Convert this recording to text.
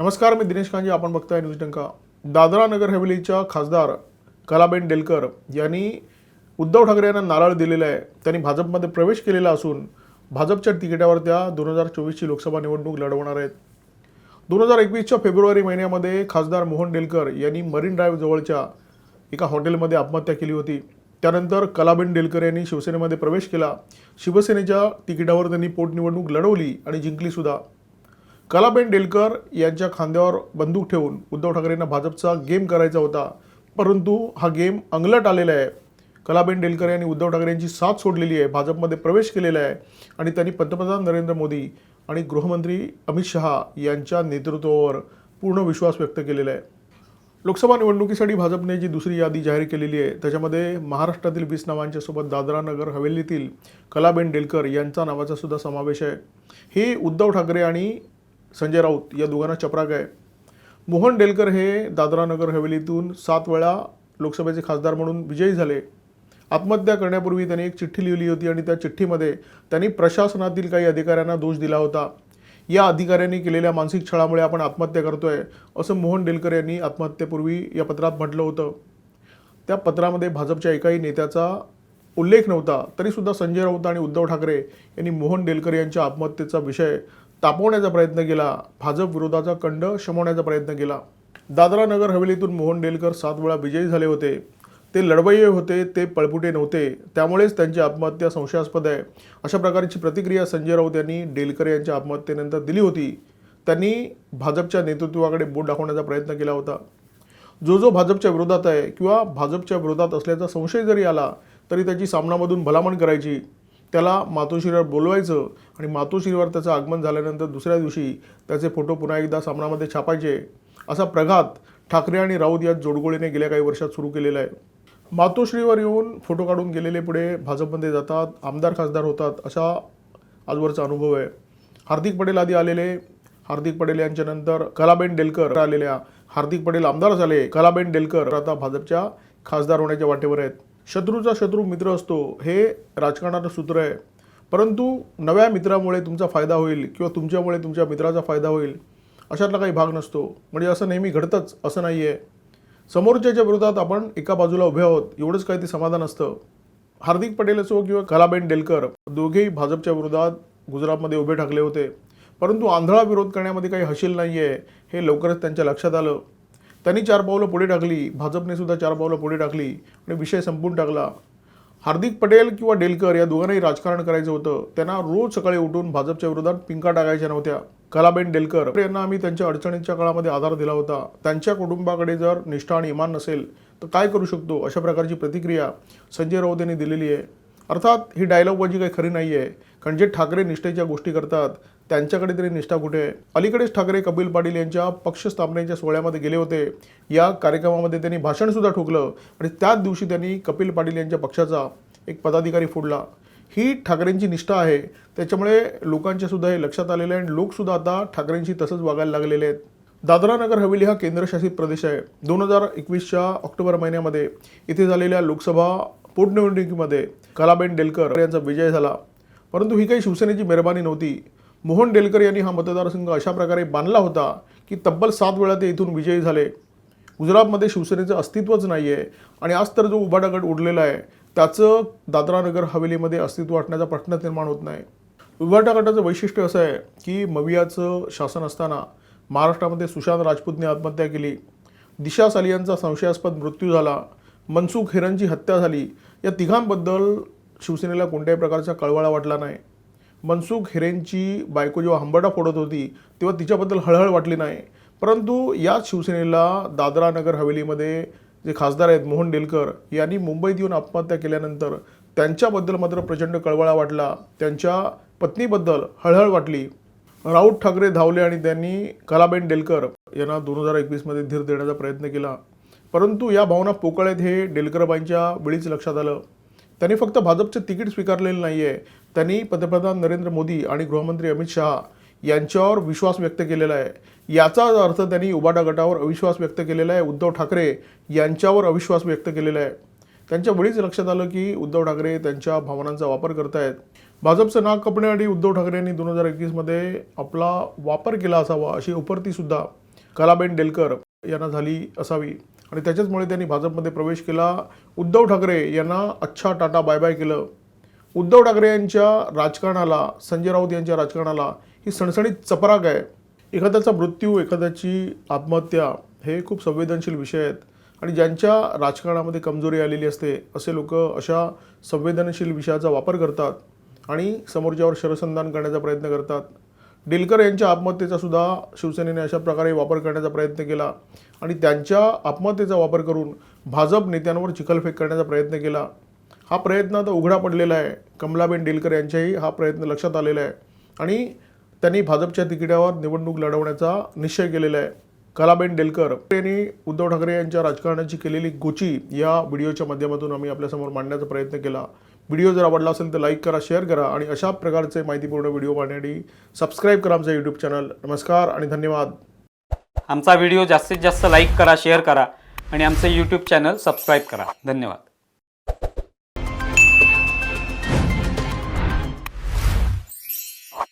नमस्कार मी दिनेश कांजे आपण बघताय न्यूज डंका. दादरा नगर हवेलीच्या खासदार कलाबेन डेलकर यांनी उद्धव ठाकरे यांना नारळ दिलेला आहे. त्यांनी भाजपमध्ये प्रवेश केलेला असून भाजपच्या तिकिटावर त्या दोन हजार चोवीसची लोकसभा निवडणूक लढवणार आहेत. दोन हजार एकवीसच्या फेब्रुवारी महिन्यामध्ये खासदार मोहन डेलकर यांनी मरीन ड्राईव्ह जवळच्या एका हॉटेलमध्ये आत्महत्या केली होती. त्यानंतर कलाबेन डेलकर यांनी शिवसेनेमध्ये प्रवेश केला. शिवसेनेच्या तिकिटावर त्यांनी पोटनिवडणूक लढवली आणि जिंकली सुद्धा. कलाबेन डेलकर यांच्या खांद्यावर बंदूक ठेवून उद्धव ठाकरेंना भाजपचा गेम करायचा होता. परंतु हा गेम अंगलट आलेला आहे. कलाबेन डेलकर यांनी उद्धव ठाकरे यांची साथ सोडलेली आहे. भाजपमध्ये प्रवेश केलेला आहे आणि त्यांनी पंतप्रधान नरेंद्र मोदी आणि गृहमंत्री अमित शहा यांच्या नेतृत्वावर पूर्ण विश्वास व्यक्त केलेला आहे. लोकसभा निवडणुकीसाठी भाजपने जी दुसरी यादी जाहीर केलेली आहे त्याच्यामध्ये महाराष्ट्रातील वीस नावांच्या सोबत दादरा नगर हवेलीतील कलाबेन डेलकर यांचा नावाचा सुद्धा समावेश आहे. हे उद्धव ठाकरे आणि संजय राऊत या दोघांना चपराक आहे. मोहन डेलकर हे दादरा नगर हवेलीतून सात वेळा लोकसभेचे खासदार म्हणून विजयी झाले. आत्महत्या करण्यापूर्वी त्यांनी एक चिठ्ठी लिहिली होती आणि त्या चिठ्ठीमध्ये त्यांनी प्रशासनातील काही अधिकाऱ्यांना दोष दिला होता. या अधिकाऱ्यांनी केलेल्या मानसिक छळामुळे आपण आत्महत्या करतोय असं मोहन डेलकर यांनी आत्महत्येपूर्वी या पत्रात म्हटलं होतं. त्या पत्रामध्ये भाजपच्या एकाही नेत्याचा उल्लेख नव्हता तरीसुद्धा संजय राऊत आणि उद्धव ठाकरे यांनी मोहन डेलकर यांच्या आत्महत्येचा विषय तापवण्याचा प्रयत्न केला. भाजप विरोधाचा कंड शमवण्याचा प्रयत्न केला. दादरा नगर हवेलीतून मोहन डेलकर सात वेळा विजयी झाले होते. ते लढवय्ये होते ते पळपुटे नव्हते. त्यामुळेच त्यांची आत्महत्या संशयास्पद आहे. अशा प्रकारची प्रतिक्रिया संजय राऊत यांनी डेलकर यांच्या आत्महत्येनंतर दिली होती. त्यांनी भाजपच्या नेतृत्वाकडे बोट दाखवण्याचा प्रयत्न केला होता. जो जो भाजपच्या विरोधात आहे किंवा भाजपच्या विरोधात असल्याचा संशय जरी आला तरी त्याची सामनामधून भलामण करायची. त्याला मातोश्रीवर बोलवायचं आणि मातोश्रीवर त्याचं आगमन झाल्यानंतर दुसऱ्या दिवशी त्याचे फोटो पुन्हा एकदा सामनामध्ये छापायचे. असा प्रघात ठाकरे आणि राऊत या जोडगोळीने गेल्या काही वर्षात सुरू केलेला आहे. मातोश्रीवर येऊन फोटो काढून गेलेले पुढे भाजपमध्ये जातात आमदार खासदार होतात असा आजवरचा अनुभव आहे. हार्दिक पटेल आधी आलेले हार्दिक पटेल यांच्यानंतर कलाबेन डेलकर आलेल्या हार्दिक पटेल आमदार झाले कलाबेन डेलकर आता भाजपच्या खासदार होण्याच्या वाटेवर आहेत. शत्रूचा शत्रू मित्र असतो हे राजकारणाचं सूत्र आहे. परंतु नव्या मित्रामुळे तुमचा फायदा होईल किंवा तुमच्यामुळे तुमच्या मित्राचा फायदा होईल अशातला काही भाग नसतो. म्हणजे असं नेहमी घडतंच असं नाही आहे समोरच्याच्या विरोधात आपण एका बाजूला उभे आहोत एवढंच काही ते समाधान असतं. हार्दिक पटेल असो किंवा कलाबेन डेलकर दोघेही भाजपच्या विरोधात गुजरातमध्ये उभे ठाकले होते. परंतु आंधळा विरोध करण्यामध्ये काही हशील नाही आहे हे लवकरच त्यांच्या लक्षात आलं. त्यांनी चार पावलं पुढे टाकली भाजपने सुद्धा चार पावलं पुढे टाकली आणि विषय संपून टाकला. हार्दिक पटेल किंवा डेलकर या दोघांनाही राजकारण करायचं होतं. त्यांना रोज सकाळी उठून भाजपच्या विरोधात पिंका टाकायच्या नव्हत्या. कलाबेन डेलकर यांना आम्ही त्यांच्या अडचणींच्या काळामध्ये आधार दिला होता. त्यांच्या कुटुंबाकडे जर निष्ठा आणि इमान नसेल तर काय करू शकतो अशा प्रकारची प्रतिक्रिया संजय राऊत यांनी दिलेली आहे. अर्थात ही डायलॉगबाजी काही खरी नाही आहे कारण जे ठाकरे निष्ठेच्या गोष्टी करतात त्यांच्याकडे तरी निष्ठा कुठे? आहे अलीकडेच ठाकरे कपिल पाटील यांच्या पक्ष स्थापनेच्या सोहळ्यामध्ये गेले होते. या कार्यक्रमामध्ये त्यांनी भाषणसुद्धा ठोकलं आणि त्याच दिवशी त्यांनी कपिल पाटील यांच्या पक्षाचा एक पदाधिकारी फोडला. ही ठाकरेंची निष्ठा आहे. त्याच्यामुळे लोकांच्यासुद्धा हे लक्षात आलेलं आहे आणि लोकसुद्धा आता ठाकरेंशी तसंच वागायला लागलेले आहेत. दादरा नगर हवेली हा केंद्रशासित प्रदेश आहे. दोन हजार एकवीसच्या ऑक्टोबर महिन्यामध्ये इथे झालेल्या लोकसभा पोटनिवडणुकीमध्ये कलाबेन डेलकर यांचा विजय झाला. परंतु ही काही शिवसेनेची मेहरबानी नव्हती. मोहन डेलकर यांनी हा मतदारसंघ अशा प्रकारे बांधला होता की तब्बल सात वेळा ते इथून विजयी झाले. गुजरातमध्ये शिवसेनेचं अस्तित्वच नाही आहे आणि आज तर जो उभाटा गट उडलेला आहे त्याचं दादरा नगर हवेलीमध्ये अस्तित्व असण्याचा प्रश्न निर्माण होत नाही. उभाटा गटाचं वैशिष्ट्य असं आहे की मवियाचं शासन असताना महाराष्ट्रामध्ये सुशांत राजपूतने आत्महत्या केली. दिशा सालियांचा संशयास्पद मृत्यू झाला. मनसुख हिरनची हत्या झाली. या तिघांबद्दल शिवसेनेला कोणत्याही प्रकारचा कळवळा वाटला नाही. मनसुख हिरेनची बायको जेव्हा हंबरडा फोडत होती तेव्हा तिच्याबद्दल हळहळ वाटली नाही. परंतु याच शिवसेनेला दादरा नगर हवेलीमध्ये जे खासदार आहेत मोहन डेलकर यांनी मुंबईत येऊन आत्महत्या केल्यानंतर त्यांच्याबद्दल मात्र प्रचंड कळवळा वाटला. त्यांच्या पत्नीबद्दल हळहळ वाटली. राऊत ठाकरे धावले आणि त्यांनी कलाबेन डेलकर यांना दोन हजार एकवीसमध्ये धीर देण्याचा प्रयत्न केला. परंतु या भावना पोकळ्यात हे डेलकरबाईंच्या वेळीच लक्षात आलं. त्यांनी फक्त भाजपचं तिकीट स्वीकारलेलं नाही आहे त्यांनी पंतप्रधान नरेंद्र मोदी आणि गृहमंत्री अमित शहा यांच्यावर विश्वास व्यक्त केलेला आहे. याचाच अर्थ त्यांनी उबाडा गटावर अविश्वास व्यक्त केलेला आहे. उद्धव ठाकरे यांच्यावर अविश्वास व्यक्त केलेला आहे. त्यांच्या वेळीच लक्षात आलं की उद्धव ठाकरे त्यांच्या भावनांचा वापर करतायत. भाजपचं नाक कपण्यासाठी उद्धव ठाकरे यांनी दोन हजार एकवीसमध्ये आपला वापर केला असावा अशी उपरतीसुद्धा कलाबेन डेलकर यांना झाली असावी. आणि त्याच्याचमुळे त्यांनी भाजपमध्ये प्रवेश केला. उद्धव ठाकरे यांना अच्छा टाटा बाय बाय केलं. उद्धव ठाकरे यांच्या राजकारणाला संजय राऊत यांच्या राजकारणाला ही सणसणीत चपराक आहे. एखाद्याचा मृत्यू एखाद्याची आत्महत्या हे खूप संवेदनशील विषय आहेत. आणि ज्यांच्या राजकारणामध्ये कमजोरी आलेली असते असे लोक अशा संवेदनशील विषयाचा वापर करतात आणि समोरच्यावर शरसंधान करण्याचा प्रयत्न करतात. डेलकर यांच्या आत्महत्येचा सुद्धा शिवसेनेने अशा प्रकारे वापर करण्याचा प्रयत्न केला आणि त्यांच्या आत्महत्येचा वापर करून भाजप नेत्यांवर चिखलफेक करण्याचा प्रयत्न केला. हा प्रयत्न आता उघडा पडलेला आहे. कमलाबेन डेलकर यांच्याही हा प्रयत्न लक्षात आलेला आहे. आणि त्यांनी भाजपच्या तिकिटावर निवडणूक लढवण्याचा निश्चय केलेला आहे. कलाबेन डेलकर यांनी उद्धव ठाकरे यांच्या राजकारणाची केलेली गोची या व्हिडिओच्या माध्यमातून आम्ही आपल्यासमोर मांडण्याचा प्रयत्न केला. व्हिडिओ जर आवडला असेल तर लाईक करा शेअर करा आणि अशा प्रकारचे माहितीपूर्ण व्हिडिओ पाहण्यासाठी सबस्क्राईब करा आमचं यूट्यूब चॅनल नमस्कार आणि धन्यवाद. आमचा व्हिडिओ जास्तीत जास्त लाईक करा शेअर करा आणि आमचं यूट्यूब चॅनल सबस्क्राईब करा. धन्यवाद.